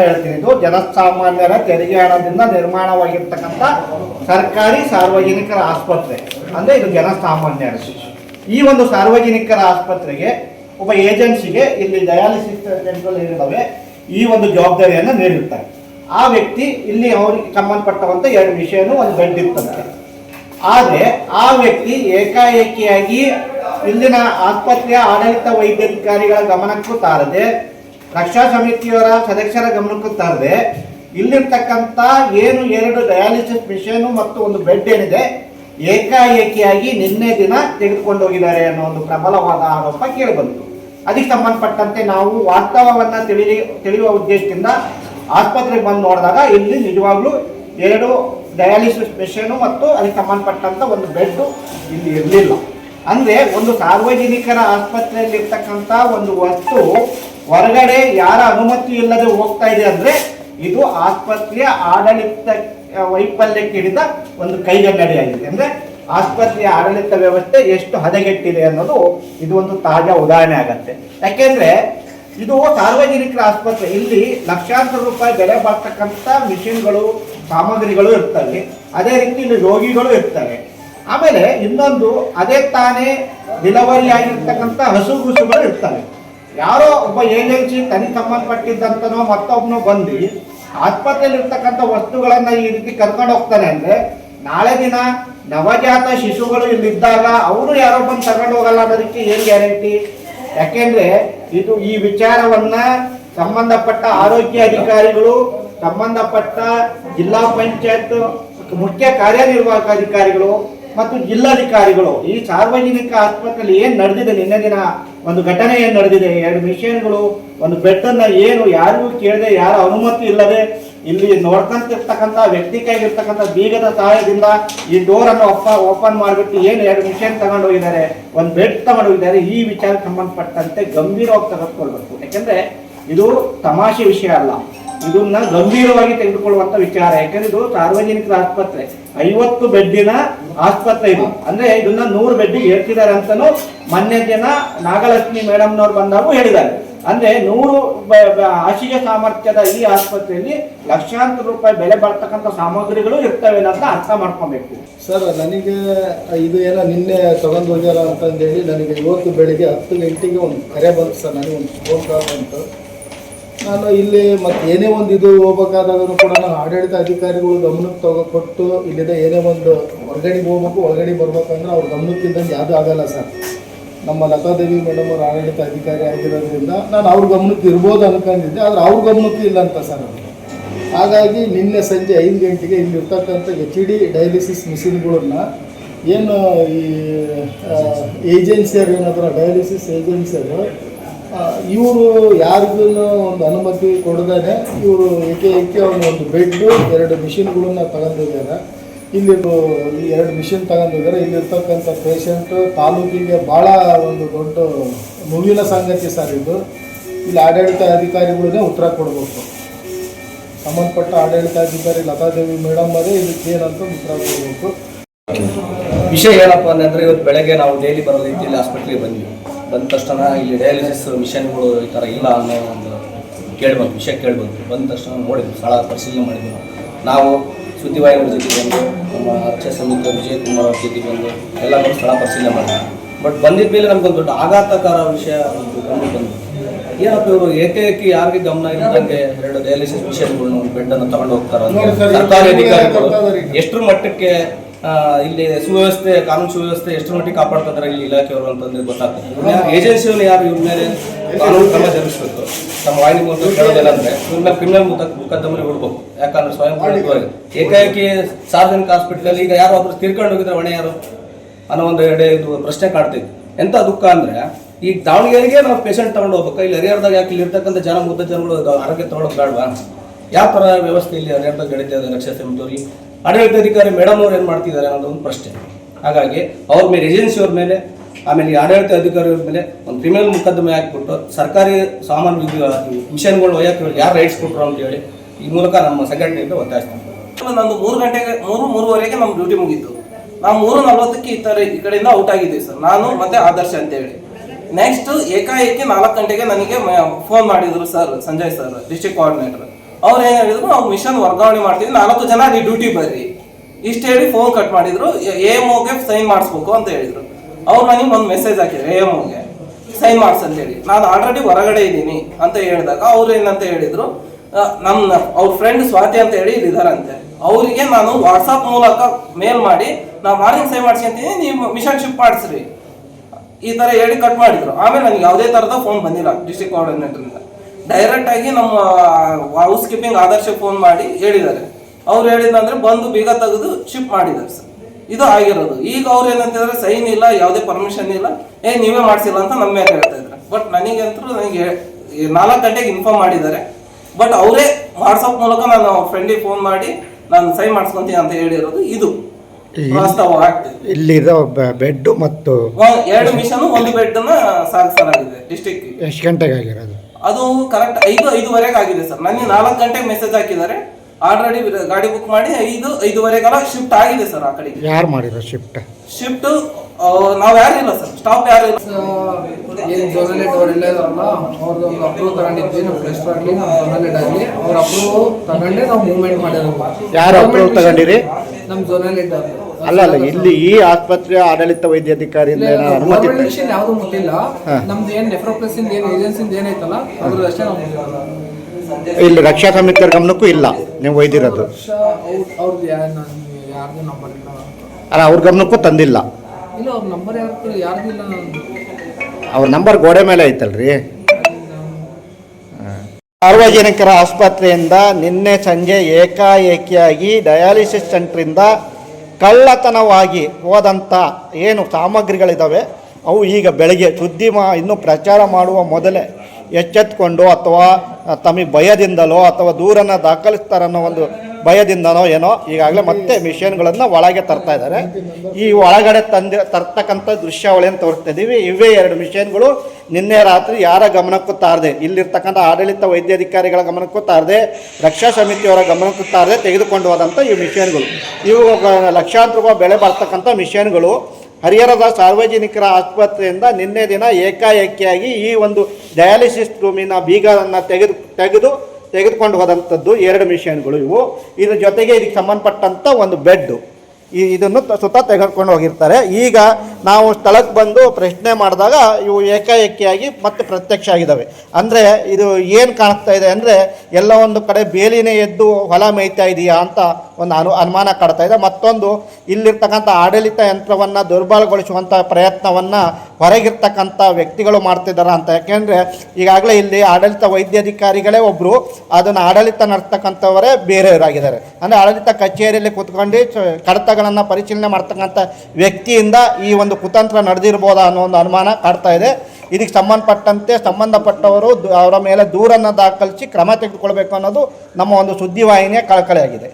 ಹೇಳ್ತೀನಿ. ಇದು ಜನಸಾಮಾನ್ಯರ ತೆರಿಗೆ ಹಣದಿಂದ ನಿರ್ಮಾಣವಾಗಿರ್ತಕ್ಕಂಥ ಸರ್ಕಾರಿ ಸಾರ್ವಜನಿಕರ ಆಸ್ಪತ್ರೆ. ಅಂದ್ರೆ ಇದು ಜನಸಾಮಾನ್ಯರ. ಈ ಒಂದು ಸಾರ್ವಜನಿಕರ ಆಸ್ಪತ್ರೆಗೆ ಒಬ್ಬ ಏಜೆನ್ಸಿಗೆ ಇಲ್ಲಿ ಡಯಾಲಿಸಿಸ್ ಸೆಂಟ್ರಲ್ ಏನಿದಾವೆ, ಈ ಒಂದು ಜವಾಬ್ದಾರಿಯನ್ನು ನೀಡಿರ್ತಾರೆ. ಆ ವ್ಯಕ್ತಿ ಇಲ್ಲಿ ಅವರಿಗೆ ಸಂಬಂಧಪಟ್ಟವಂಥ ಎರಡು ವಿಷಯನೂ ಒಂದು ಬೆಡ್ ಆದರೆ ಆ ವ್ಯಕ್ತಿ ಏಕಾಏಕಿಯಾಗಿ ಇಲ್ಲಿನ ಆಸ್ಪತ್ರೆಯ ಆಡಳಿತ ವೈದ್ಯಾಧಿಕಾರಿಗಳ ಗಮನಕ್ಕೂ ತಾರದೆ ರಕ್ಷಾ ಸಮಿತಿಯವರ ಸದಸ್ಯರ ಗಮನಕ್ಕೆ ತರದೆ ಇಲ್ಲಿರ್ತಕ್ಕಂಥ ಏನು ಎರಡು ಡಯಾಲಿಸಿಸ್ ಮಿಷನ್ ಮತ್ತು ಒಂದು ಬೆಡ್ ಏನಿದೆ, ಏಕಾಏಕಿಯಾಗಿ ನಿನ್ನೆ ದಿನ ತೆಗೆದುಕೊಂಡು ಹೋಗಿದ್ದಾರೆ ಅನ್ನೋ ಒಂದು ಪ್ರಬಲವಾದ ಆರೋಪ ಕೇಳಿಬಂತು. ಅದಕ್ಕೆ ಸಂಬಂಧಪಟ್ಟಂತೆ ನಾವು ವಾಸ್ತವವನ್ನ ತಿಳಿ ತಿಳಿಯುವ ಉದ್ದೇಶದಿಂದ ಆಸ್ಪತ್ರೆಗೆ ಬಂದು ನೋಡಿದಾಗ ಇಲ್ಲಿ ನಿಜವಾಗ್ಲೂ ಎರಡು ಡಯಾಲಿಸಿಸ್ ಮಿಷನು ಮತ್ತು ಅದಕ್ಕೆ ಸಂಬಂಧಪಟ್ಟಂಥ ಒಂದು ಬೆಡ್ ಇಲ್ಲಿ ಇರಲಿಲ್ಲ. ಅಂದ್ರೆ ಒಂದು ಸಾರ್ವಜನಿಕರ ಆಸ್ಪತ್ರೆಯಲ್ಲಿ ಇರ್ತಕ್ಕಂಥ ಒಂದು ವಸ್ತು ಹೊರಗಡೆ ಯಾರ ಅನುಮತಿ ಇಲ್ಲದೆ ಹೋಗ್ತಾ ಇದೆ ಅಂದ್ರೆ ಇದು ಆಸ್ಪತ್ರೆಯ ಆಡಳಿತ ವೈಫಲ್ಯಕ್ಕಿಡಿದ ಒಂದು ಕೈಗನ್ನಡಿಯಾಗಿದೆ ಅಂದ್ರೆ ಆಸ್ಪತ್ರೆಯ ಆಡಳಿತ ವ್ಯವಸ್ಥೆ ಎಷ್ಟು ಹದಗೆಟ್ಟಿದೆ ಅನ್ನೋದು ಇದು ಒಂದು ತಾಜಾ ಉದಾಹರಣೆ ಆಗತ್ತೆ. ಯಾಕೆಂದ್ರೆ ಇದು ಸಾರ್ವಜನಿಕರ ಆಸ್ಪತ್ರೆ. ಇಲ್ಲಿ ಲಕ್ಷಾಂತರ ರೂಪಾಯಿ ಬೆಲೆ ಬಾಳ್ತಕ್ಕಂಥ ಮಿಷಿನ್ಗಳು, ಸಾಮಗ್ರಿಗಳು ಇರ್ತವೆ. ಅದೇ ರೀತಿ ಇಲ್ಲಿ ರೋಗಿಗಳು ಇರ್ತವೆ. ಆಮೇಲೆ ಇನ್ನೊಂದು ಅದೇ ತಾನೇ ಡಿಲವರಿ ಆಗಿರ್ತಕ್ಕಂಥ ಹಸುಗುಸುಗಳು ಇರ್ತವೆ. ಯಾರೋ ಒಬ್ಬ ಏಜೆನ್ಸಿ ತನಿ ಸಂಬಂಧಪಟ್ಟಿದ್ದಂತನೋ ಮತ್ತೊಬ್ಬನೋ ಬಂದು ಆಸ್ಪತ್ರೆಯಲ್ಲಿ ಇರ್ತಕ್ಕಂಥ ವಸ್ತುಗಳನ್ನ ಈ ರೀತಿ ಕರ್ಕೊಂಡು ಹೋಗ್ತಾನೆ ಅಂದ್ರೆ ನಾಳೆ ದಿನ ನವಜಾತ ಶಿಶುಗಳು ಇಲ್ಲಿದ್ದಾಗ ಅವರು ಯಾರೋ ಬಂದು ತಗೊಂಡು ಹೋಗಲ್ಲ ಅನ್ನೋದಕ್ಕೆ ಏನ್ ಗ್ಯಾರಂಟಿ? ಯಾಕೆಂದ್ರೆ ಇದು ಈ ವಿಚಾರವನ್ನ ಸಂಬಂಧಪಟ್ಟ ಆರೋಗ್ಯ ಅಧಿಕಾರಿಗಳು, ಸಂಬಂಧಪಟ್ಟ ಜಿಲ್ಲಾ ಪಂಚಾಯತ್ ಮುಖ್ಯ ಕಾರ್ಯನಿರ್ವಾಹಕ ಅಧಿಕಾರಿಗಳು ಮತ್ತು ಜಿಲ್ಲಾಧಿಕಾರಿಗಳು ಈ ಸಾರ್ವಜನಿಕ ಆಸ್ಪತ್ರೆಯಲ್ಲಿ ಏನ್ ನಡೆದಿದೆ ನಿನ್ನೆ ದಿನ? ಒಂದು ಘಟನೆ ಏನು ನಡೆದಿದೆ. ಎರಡು ಮಿಷನ್ಗಳು, ಒಂದು ಬೆಟ್ಟನ್ನ ಏನು ಯಾರಿಗೂ ಕೇಳದೆ, ಯಾರ ಅನುಮತಿ ಇಲ್ಲದೆ ಇಲ್ಲಿ ನೋಡ್ಕೊಂತಿರ್ತಕ್ಕಂಥ, ವ್ಯಕ್ತಿ ಕೈಗಿರ್ತಕ್ಕಂಥ ಬೀಗದ ಸಹಾಯದಿಂದ ಈ ಡೋರ್ ಅನ್ನು ಓಪನ್ ಮಾಡಿಬಿಟ್ಟು ಏನು ಎರಡು ಮಿಷನ್ ತಗೊಂಡು ಹೋಗಿದ್ದಾರೆ, ಒಂದು ಬೆಡ್ ತಗೊಂಡು ಹೋಗಿದ್ದಾರೆ, ಈ ವಿಚಾರಕ್ಕೆ ಸಂಬಂಧಪಟ್ಟಂತೆ ಗಂಭೀರವಾಗಿ ತೆಗೆದುಕೊಳ್ಬೇಕು. ಯಾಕೆಂದ್ರೆ ಇದು ತಮಾಷೆ ವಿಷಯ ಅಲ್ಲ. ಇದನ್ನ ಗಂಭೀರವಾಗಿ ತೆಗೆದುಕೊಳ್ಳುವಂತ ವಿಚಾರ. ಯಾಕಂದ್ರೆ ಇದು ಸಾರ್ವಜನಿಕರ ಆಸ್ಪತ್ರೆ. ಐವತ್ತು ಬೆಡ್ಡಿನ ಆಸ್ಪತ್ರೆ ಇದು. ಅಂದ್ರೆ ಇದನ್ನ ನೂರು ಬೆಡ್ಡಿಗೆ ಹೇಳ್ತಿದ್ದಾರೆ ಅಂತಾನು ಮೊನ್ನೆ ದಿನ ನಾಗಲಕ್ಷ್ಮಿ ಮೇಡಮ್ನವ್ರು ಬಂದಾಗ ಹೇಳಿದ್ದಾರೆ. ಅಂದ್ರೆ ನೂರು ಹಾಸಿಗೆ ಸಾಮರ್ಥ್ಯದ ಈ ಆಸ್ಪತ್ರೆಯಲ್ಲಿ ಲಕ್ಷಾಂತರ ರೂಪಾಯಿ ಬೆಲೆ ಬರ್ತಕ್ಕಂಥ ಸಾಮಗ್ರಿಗಳು ಇರ್ತವೆ ಅಂತ ಅರ್ಥ ಮಾಡ್ಕೊಬೇಕು. ಸರ್, ನನಗೆ ಇದು ಏನೋ ನಿನ್ನೆ ತಗೊಂಡು ಹೋಗ್ಯಾರ ಅಂತಂದೇಳಿ ನನಗೆ ಇವತ್ತು ಬೆಳಿಗ್ಗೆ ಹತ್ತು ಗಂಟೆಗೆ ಒಂದು ಕರೆ ಬಂತು ಸರ್, ನನಗೆ ಒಂದು ಫೋನ್ ಕಾಲ್ ಬಂತು. ನಾನು ಇಲ್ಲಿ ಮತ್ತೆ ಏನೇ ಒಂದು ಇದು ಹೋಗ್ಬೇಕಾದಾಗೂ ಕೂಡ ನಾನು ಆಡಳಿತ ಅಧಿಕಾರಿಗಳು ಗಮನಕ್ಕೆ ತಗೋ ಕೊಟ್ಟು ಇಲ್ಲಿಂದ ಏನೇ ಒಂದು ಹೊರಗಡೆಗೆ ಹೋಗ್ಬೇಕು ಒಳಗಡೆ ಬರ್ಬೇಕಂದ್ರೆ ಅವ್ರ ಗಮನಕ್ಕಿದ್ದಂಗೆ ಯಾವುದೂ ಆಗಲ್ಲ ಸರ್. ನಮ್ಮ ಲತಾದೇವಿ ಮೇಡಮ್ ಅವ್ರ ಆಡಳಿತ ಅಧಿಕಾರಿ ಆಗಿರೋದ್ರಿಂದ ನಾನು ಅವ್ರ ಗಮನಕ್ಕೆ ಇರ್ಬೋದು ಅನ್ಕೊಂಡಿದ್ದೆ, ಆದರೆ ಅವ್ರ ಗಮನಕ್ಕೆ ಇಲ್ಲ ಅಂತ ಸರ್ ಹಾಗಾಗಿ ನಿನ್ನೆ ಸಂಜೆ ಐದು ಗಂಟೆಗೆ ಇಲ್ಲಿರ್ತಕ್ಕಂಥ ಎಚ್ ಡಿ ಡಯಾಲಿಸಿಸ್ ಮಿಷಿನ್ಗಳನ್ನ ಏನು ಈ ಏಜೆನ್ಸಿಯರು ಏನಾದರೂ ಡಯಾಲಿಸಿಸ್ ಏಜೆನ್ಸಿಯರು ಇವರು ಯಾರಿಗೂ ಒಂದು ಅನುಮತಿ ಕೊಡದೇ ಇವರು ಏಕೆ ಏಕೆ ಒಂದು ಬೆಡ್ಡು ಎರಡು ಮಿಷಿನ್ಗಳನ್ನ ತಗೊಂಡಿದ್ದಾರೆ. ಇಲ್ಲಿ ಈ ಎರಡು ಮಿಷಿನ್ ತಗೊಂಡಿದ್ದಾರೆ. ಇಲ್ಲಿರ್ತಕ್ಕಂಥ ಪೇಷಂಟ್ ತಾಲೂಕಿಗೆ ಭಾಳ ಒಂದು ದೊಡ್ಡ ನೋವಿನ ಸಂಗತಿ ಸರ್ ಇದು. ಇಲ್ಲಿ ಆಡಳಿತ ಅಧಿಕಾರಿಗಳನ್ನೇ ಉತ್ತರ ಕೊಡಬೇಕು. ಸಂಬಂಧಪಟ್ಟ ಆಡಳಿತಾಧಿಕಾರಿ ಲತಾದೇವಿ ಮೇಡಮ್ ಅವರೇ ಇದಕ್ಕೆ ಏನಂತ ಉತ್ತರ ಕೊಡಬೇಕು. ವಿಷಯ ಏನಪ್ಪ ಅಂದ್ರೆ ಇವತ್ತು ಬೆಳಗ್ಗೆ ನಾವು ಡೈಲಿ ಬರೋ ಇಲ್ಲಿ ಹಾಸ್ಪಿಟ್ಲಿಗೆ ಬಂದ್ವಿ. ಬಂದ ತಕ್ಷಣ ಇಲ್ಲಿ ಡಯಾಲಿಸಿಸ್ ಮಿಷನ್ಗಳು ಈ ಥರ ಇಲ್ಲ ಅನ್ನೋ ಒಂದು ಕೇಳ್ಬೋದು ವಿಷಯ ಕೇಳ್ಬೋದು ಬಂದ ತಕ್ಷಣ ನೋಡಿದ್ವಿ ಸ್ಥಳ ಪರಿಶೀಲನೆ ಮಾಡಿದ್ವಿ ನಾವು. ಸುದ್ದಿವಾಹಿನಿಗಳ ಜೊತೆ ಬಂದು ನಮ್ಮ ಅಕ್ಷಯ ಸಮಿತಿ ವಿಜಯ್ ಕುಮಾರ್ ಅವ್ರ ಜೊತೆ ಬಂದು ಎಲ್ಲ ಬಂದು ಸ್ಥಳ ಪರಿಶೀಲನೆ ಮಾಡಿದ್ವಿ. ಬಟ್ ಬಂದಿದ್ದ ಮೇಲೆ ನಮ್ಗೊಂದು ದೊಡ್ಡ ಆಘಾತಕಾರ ವಿಷಯ ಒಂದು ಗಮನ ಬಂತು. ಏನಪ್ಪ ಇವರು ಏಕೈಕಿ ಯಾರಿಗೆ ಗಮನ ಇಲ್ಲದಂಗೆ ಎರಡು ಡಯಾಲಿಸಿಸ್ ಮಿಷನ್ಗಳನ್ನ ಬೆಡ್ಡನ್ನು ತಗೊಂಡು ಹೋಗ್ತಾರೆ ಸರ್ಕಾರಿ ಅಧಿಕಾರಿಗಳು. ಎಷ್ಟರ ಮಟ್ಟಕ್ಕೆ ಇಲ್ಲಿ ಸುವ್ಯವಸ್ಥೆ ಕಾನೂನು ಸುವ್ಯವಸ್ಥೆ ಎಷ್ಟು ಮಟ್ಟಿಗೆ ಕಾಪಾಡ್ಕೊತಾರೆ ಇಲ್ಲಿ ಇಲಾಖೆಯವರು ಅಂತಂದ್ರೆ ಗೊತ್ತಾಗ್ತದೆ. ಏಜೆನ್ಸಿಯವರು ಯಾರು ಇವ್ರ ಮೇಲೆ ಕಾನೂನು ಕ್ರಮ ಜರುಗಿಸ್ಬೇಕು? ನಮ್ಮ ವಾಹಿನಿ ಮೂಲಕ ಕೇಳೋದೇನಂದ್ರೆ ಇವ್ರ ಮೇಲೆ ಕ್ರಿಮಿನಲ್ ಮುಖದ್ದಮನೆ ಬಿಡ್ಬೇಕು. ಯಾಕಂದ್ರೆ ಸ್ವಯಂ ಪ್ರೇರಿತವಾಗಿ ಏಕಾಏಕಿ ಸಾರ್ವಜನಿಕ ಹಾಸ್ಪಿಟಲ್ ಈಗ ಯಾರು ಒಬ್ರು ತಿರ್ಕೊಂಡು ಹೋಗಿದ್ರೆ ಹೊಣೆ ಯಾರು? ಅನ್ನೋ ಒಂದು ಎರಡೇ ಇದು ಪ್ರಶ್ನೆ ಕಾಡ್ತೈತಿ ಎಂತ ದುಃಖ ಅಂದ್ರೆ ಈಗ ದಾವಣಗೆರೆಗೆ ನಾವು ಪೇಷಂಟ್ ತಗೊಂಡು ಹೋಗ್ಬೇಕು? ಇಲ್ಲಿ ಹರಿಹರದಾಗ ಯಾಕೆ ಇಲ್ಲಿ ಇರ್ತಕ್ಕಂಥ ಜನ ಮುದ್ದ ಜನಗಳು ಆರೋಗ್ಯ ತಗೊಳ್ಳೋದು ಬೇಡವಾ ಯಾವ ಥರ ವ್ಯವಸ್ಥೆ ಇಲ್ಲಿ ಹರಿಹರದಾಗ ನಡೀತಾ ಇದೆ ರಕ್ಷಾ ಸಮಿತಿಯವ್ರಿಗೆ ಆಡಳಿತಾಧಿಕಾರಿ ಮೇಡಮ್ ಅವ್ರು ಏನು ಮಾಡ್ತಿದ್ದಾರೆ ಅನ್ನೋದು ಒಂದು ಪ್ರಶ್ನೆ. ಹಾಗಾಗಿ ಅವ್ರ ಮೇಲೆ ಏಜೆನ್ಸಿಯವ್ರ ಮೇಲೆ, ಆಮೇಲೆ ಈ ಆಡಳಿತ ಅಧಿಕಾರಿಗಳ ಮೇಲೆ ಒಂದು ಕ್ರಿಮಿನಲ್ ಮೊಕದ್ದಮೆ ಹಾಕಿಬಿಟ್ಟು ಸರ್ಕಾರಿ ಸಾಮಾನ್ಯ ಮಿಷನ್ಗಳು ಒಯ್ಯಕ್ಕೆ ಯಾರು ರೈಟ್ಸ್ ಕೊಟ್ಟರು ಅಂತ ಹೇಳಿ ಈ ಮೂಲಕ ನಮ್ಮ ಸಂಘಟನೆಯಿಂದ ಒತ್ತಾಯಿಸ್ತಾರೆ. ನಂದು ಮೂರು ಗಂಟೆಗೆ, ಮೂರು, ಮೂರುವರೆಗೆ ನಮ್ಮ ಡ್ಯೂಟಿ ಮುಗೀತು. ನಾವು ಮೂರು ನಲ್ವತ್ತಕ್ಕೆ ಈ ತರ ಈ ಕಡೆಯಿಂದ ಔಟ್ ಆಗಿದ್ದೀವಿ ಸರ್. ನಾನು ಮತ್ತೆ ಆದರ್ಶ ಅಂತೇಳಿ. ನೆಕ್ಸ್ಟ್ ಏಕಾಏಕಿ ನಾಲ್ಕು ಗಂಟೆಗೆ ನನಗೆ ಫೋನ್ ಮಾಡಿದ್ರು sir, Sanjay sir district coordinator ಅವ್ರು ಏನ್ ಹೇಳಿದ್ರು, ನಾವು ಮಿಷನ್ ವರ್ಗಾವಣೆ ಮಾಡ್ತೀವಿ ನಾಲ್ಕು ಜನ ನೀವು ಡ್ಯೂಟಿ ಬರ್ರಿ. ಇಷ್ಟು ಹೇಳಿ ಫೋನ್ ಕಟ್ ಮಾಡಿದ್ರು, ಎ ಓಗೆ ಸೈನ್ ಮಾಡಿಸ್ಬೇಕು ಅಂತ ಹೇಳಿದ್ರು. ಅವ್ರು ನನಗೆ ಒಂದು ಮೆಸೇಜ್ ಹಾಕಿದ್ರು ಎ ಓಗೆ ಸೈನ್ ಅಂತ ಹೇಳಿ. ನಾನು ಆಲ್ರೆಡಿ ಹೊರಗಡೆ ಇದ್ದೀನಿ ಅಂತ ಹೇಳಿದಾಗ ಅವ್ರು ಏನಂತ ಹೇಳಿದ್ರು ನಮ್ಮ ಅವ್ರ ಫ್ರೆಂಡ್ ಸ್ವಾತಿ ಅಂತ ಹೇಳಿ ಇದಾರಂತೆ. ಅವರಿಗೆ ನಾನು ವಾಟ್ಸಪ್ ಮೂಲಕ ಮೇಲ್ ಮಾಡಿ, ನಾವು ಮಾರ್ನಿಂಗ್ ಸೈನ್ ಮಾಡ್ಸ್ಕೊಂತೀನಿ, ನೀವು ಮಿಷನ್ ಶಿಫ್ಟ್ ಮಾಡಿಸ್ರಿ. ಈ ತರ ಹೇಳಿ ಕಟ್ ಮಾಡಿದ್ರು. ಆಮೇಲೆ ನನಗೆ ಯಾವುದೇ ತರದ ಫೋನ್ ಬಂದಿಲ್ಲ ಡಿಸ್ಟ್ರಿಕ್ಟ್ ಕೋಆರ್ಡಿನೇಟರ್ ಡೈರೆಕ್ಟ್ ಆಗಿ ನಮ್ಮ ಹೌಸ್ ಕೀಪಿಂಗ್ ಆದರ್ಶ ಫೋನ್ ಮಾಡಿ ಹೇಳಿದ್ದಾರೆ. ಅವ್ರು ಹೇಳಿದಂದ್ರೆ ಬಂದು ಬೀಗ ತೆಗೆದು ಶಿಫ್ಟ್ ಮಾಡಿದ್ದಾರೆ ಸರ್. ಇದು ಆಗಿರೋದು. ಈಗ ಅವ್ರು ಏನಂತಂದ್ರೆ ಸೈನ್ ಇಲ್ಲ ಯಾವುದೇ ಪರ್ಮಿಷನ್ ಇಲ್ಲ. ಏ ನೀವೇ ಮಾಡಿಸಿಲ್ಲ ಅಂತ ನಮ್ಮ ಮೇಲೆ ಹೇಳ್ತಾ ಇದ್ದಾರೆ. ಬಟ್ ನನಗಂತೂ ನನಗೆ ನಾಲ್ಕು ಗಂಟೆಗೆ ಇನ್ಫಾರ್ಮ್ ಮಾಡಿದ್ದಾರೆ. ಬಟ್ ಅವರೇ ವಾಟ್ಸಪ್ ಮೂಲಕ ನಾನು ಫ್ರೆಂಡಿಗೆ ಫೋನ್ ಮಾಡಿ ನಾನು ಸೈನ್ ಮಾಡಿಸ್ಕೊಂತೀನಿ ಅಂತ ಹೇಳಿರೋದು ಇದು. ವಾಸ್ತವ ಆಗ್ತದೆ ಇಲ್ಲಿರೋ ಬೆಡ್ಡು ಮತ್ತು ಎರಡು ಮಿಷನ್ ಒಂದು ಬೆಡ್ನ ಸಾಗಿಸಲಾಗಿದೆ ಡಿಸ್ಟಿಕ್ ಎಷ್ಟು ಗಂಟೆಗೆ ಆಗಿರೋದು? ಅದು ಕರೆಕ್ಟ್ ಐದು ಐದುವರೆಗೆ ಆಗಿದೆ ಸರ್. ನನಗೆ ನಾಲ್ಕು ಗಂಟೆಗೆ ಮೆಸೇಜ್ ಹಾಕಿದ್ದಾರೆ. ಆಲ್ರೆಡಿ ಗಾಡಿ ಬುಕ್ ಮಾಡಿ ಐದು ಐದುವರೆಗೆಲ್ಲ ಶಿಫ್ಟ್ ಆಗಿದೆ ಸರ್ ಆ ಕಡೆಗೆ. ಯಾರು ಮಾಡಿರೋ ಶಿಫ್ಟ್ ಶಿಫ್ಟ್ ನಾವು ಯಾರು ಇಲ್ಲ ಸರ್. ಸ್ಟಾಫ್ ಯಾರು ಇಲ್ಲ? ಏನು ಜೋನಲೆಟ್ ಇಲ್ಲ ಇದಾರಲ್ಲ ಅವ್ರದ್ದು ಒಂದು ಅಪ್ರೂವ್ ತಗೊಂಡಿದ್ವಿ ನಮ್ಮ ಪ್ರೆಸ್ಟ್ ಆಗಲಿ ನಮ್ಮ ಜೋನಲೆಟ್ ಆಗಲಿ ಅವ್ರ ಅಪ್ರೂವ್ ತಗೊಂಡೇ ನಾವು ಮೂವ್ಮೆಂಟ್ ಮಾಡಿರೋದು. ಯಾರು ಅಪ್ರೂವ್ ತಗೊಂಡಿರಿ? ನಮ್ಮ ಜೋನಲೆಟ್ ಅಲ್ಲ ಅಲ್ಲ ಇಲ್ಲಿ ಈ ಆಸ್ಪತ್ರೆಯ ಆಡಳಿತ ವೈದ್ಯಾಧಿಕಾರಿಯಿಂದ ಏನೋ ಅನುಮತಿ ಮಿಷನ್ ಯಾವುದು ಮುಟ್ಟಿಲ್ಲ. ಹಾ. ನಮ್ದು ಏನು ನೆಫ್ರೋಪ್ಲಸ್ ಇಂದ ಏನು ಏಜೆನ್ಸಿಂದ ಏನೈತಲ್ಲ ಅದ್ರ ಅಷ್ಟೇ ನಾವು ಮುಟ್ಟಿರೋದು. ಇಲ್ಲಿ ರಕ್ಷಾ ಸಮಿತಿಯವ್ರ ಗಮನಕ್ಕೂ ಇಲ್ಲ ನೀವು ಒಯ್ದಿರೋದು ಅವ್ರ್- ಅವ್ರದ್ದು ಯಾರ್ದು ನಂಬರ್ ಇಲ್ಲ ಅಲ್ಲ ಅವ್ರ ಗಮನಕ್ಕೂ ತಂದಿಲ್ಲ. ಇಲ್ಲ ಅವ್ರ ನಂಬರ್ ಯಾರು ಯಾರ್ದು ಇಲ್ಲ ಅವ್ರ ನಂಬರ್ ಗೋಡೆ ಮೇಲೆ ಐತಲ್ರಿ? ಸಾರ್ವಜನಿಕರ ಆಸ್ಪತ್ರೆಯಿಂದ ನಿನ್ನೆ ಸಂಜೆ ಏಕಾಏಕಿಯಾಗಿ ಡಯಾಲಿಸಿಸ್ ಸೆಂಟ್ರಿಂದ ಕಳ್ಳತನವಾಗಿ ಹೋದಂಥ ಏನು ಸಾಮಗ್ರಿಗಳಿದ್ದಾವೆ ಅವು ಈಗ ಬೆಳಗ್ಗೆ ಸುದ್ದಿ ಮಾ ಇನ್ನೂ ಪ್ರಚಾರ ಮಾಡುವ ಮೊದಲೇ ಎಚ್ಚೆತ್ಕೊಂಡು ಅಥವಾ ತಮಗೆ ಭಯದಿಂದಲೋ ಅಥವಾ ದೂರನ್ನು ದಾಖಲಿಸ್ತಾರನ್ನೋ ಒಂದು ಭಯದಿಂದನೋ ಏನೋ, ಈಗಾಗಲೇ ಮತ್ತೆ ಮಿಷನ್ಗಳನ್ನು ಒಳಗೆ ತರ್ತಾ ಇದ್ದಾರೆ. ಈ ಒಳಗಡೆ ತಂದಿ, ತರ್ತಕ್ಕಂಥ ದೃಶ್ಯಾವಳಿಯನ್ನು ತೋರಿಸ್ತಾ ಇದ್ದೀವಿ. ಇವೇ ಎರಡು ಮಿಷನ್ಗಳು. ನಿನ್ನೆ ರಾತ್ರಿ ಯಾರ ಗಮನಕ್ಕೂ ತಾರದೆ. ಇಲ್ಲಿರ್ತಕ್ಕಂಥ ಆಡಳಿತ ವೈದ್ಯಾಧಿಕಾರಿಗಳ ಗಮನಕ್ಕೂ ತಾರದೆ, ರಕ್ಷಾ ಸಮಿತಿಯವರ ಗಮನಕ್ಕೂ ತಾರದೆ ತೆಗೆದುಕೊಂಡು ಹೋದಂಥ ಈ ಮಿಷನ್ಗಳು. ಇವು ಲಕ್ಷಾಂತರ ರೂಪಾಯಿ ಬೆಳೆ ಬರ್ತಕ್ಕಂಥ ಮಿಷನ್ಗಳು. ಹರಿಹರದ ಸಾರ್ವಜನಿಕರ ಆಸ್ಪತ್ರೆಯಿಂದ ನಿನ್ನೆ ದಿನ ಏಕಾಏಕಿಯಾಗಿ ಈ ಒಂದು ಡಯಾಲಿಸಿಸ್ ರೂಮಿನ ಬೀಗವನ್ನು ತೆಗೆದು ತೆಗೆದು ತೆಗೆದುಕೊಂಡು ಹೋದಂಥದ್ದು ಎರಡು ಮಿಷನ್ಗಳು ಇವು. ಇದ್ರ ಜೊತೆಗೆ ಇದಕ್ಕೆ ಸಂಬಂಧಪಟ್ಟಂಥ ಒಂದು ಬೆಡ್ಡು. ಇದನ್ನು ಸುತ್ತ ತೆಗೆದುಕೊಂಡು ಹೋಗಿರ್ತಾರೆ. ಈಗ ನಾವು ಸ್ಥಳಕ್ಕೆ ಬಂದು ಪ್ರಶ್ನೆ ಮಾಡಿದಾಗ ಇವು ಏಕಾಏಕಿಯಾಗಿ ಮತ್ತೆ ಪ್ರತ್ಯಕ್ಷ ಆಗಿದ್ದಾವೆ. ಅಂದರೆ ಇದು ಏನು ಕಾಣಿಸ್ತಾ ಇದೆ ಅಂದರೆ ಎಲ್ಲ ಒಂದು ಕಡೆ ಬೇಲಿನೇ ಎದ್ದು ಹೊಲ ಮೇಯ್ತಾ ಇದೆಯಾ ಅಂತ ಒಂದು ಅನು, ಅನುಮಾನ ಕಾಡ್ತಾ ಇದೆ. ಮತ್ತೊಂದು, ಇಲ್ಲಿರ್ತಕ್ಕಂಥ ಆಡಳಿತ ಯಂತ್ರವನ್ನು ದುರ್ಬಲಗೊಳಿಸುವಂಥ ಪ್ರಯತ್ನವನ್ನು ಹೊರಗಿರ್ತಕ್ಕಂಥ ವ್ಯಕ್ತಿಗಳು ಮಾಡ್ತಿದ್ದಾರೆ ಅಂತ. ಯಾಕೆಂದರೆ ಈಗಾಗಲೇ ಇಲ್ಲಿ ಆಡಳಿತ ವೈದ್ಯಾಧಿಕಾರಿಗಳೇ ಒಬ್ಬರು ಅದನ್ನು ಆಡಳಿತ ನಡೆಸ್ತಕ್ಕಂಥವರೇ ಬೇರೆಯವರಾಗಿದ್ದಾರೆ. ಅಂದರೆ ಆಡಳಿತ ಕಚೇರಿಯಲ್ಲಿ ಕೂತ್ಕೊಂಡು ಕಡತಗಳನ್ನು ಪರಿಶೀಲನೆ ಮಾಡ್ತಕ್ಕಂಥ ವ್ಯಕ್ತಿಯಿಂದ ಈ ಒಂದು ಕುತಂತ್ರ ನಡೆದಿರ್ಬೋದಾ ಅನ್ನೋ ಒಂದು ಅನುಮಾನ ಕಾಡ್ತಾ ಇದೆ. ಇದಕ್ಕೆ ಸಂಬಂಧಪಟ್ಟಂತೆ ಸಂಬಂಧಪಟ್ಟವರು ಅವರ ಮೇಲೆ ದೂರನ್ನು ದಾಖಲಿಸಿ ಕ್ರಮ ತೆಗೆದುಕೊಳ್ಬೇಕು ಅನ್ನೋದು ನಮ್ಮ ಒಂದು ಸುದ್ದಿವಾಹಿನಿಯ ಕಳಕಳಿಯಾಗಿದೆ.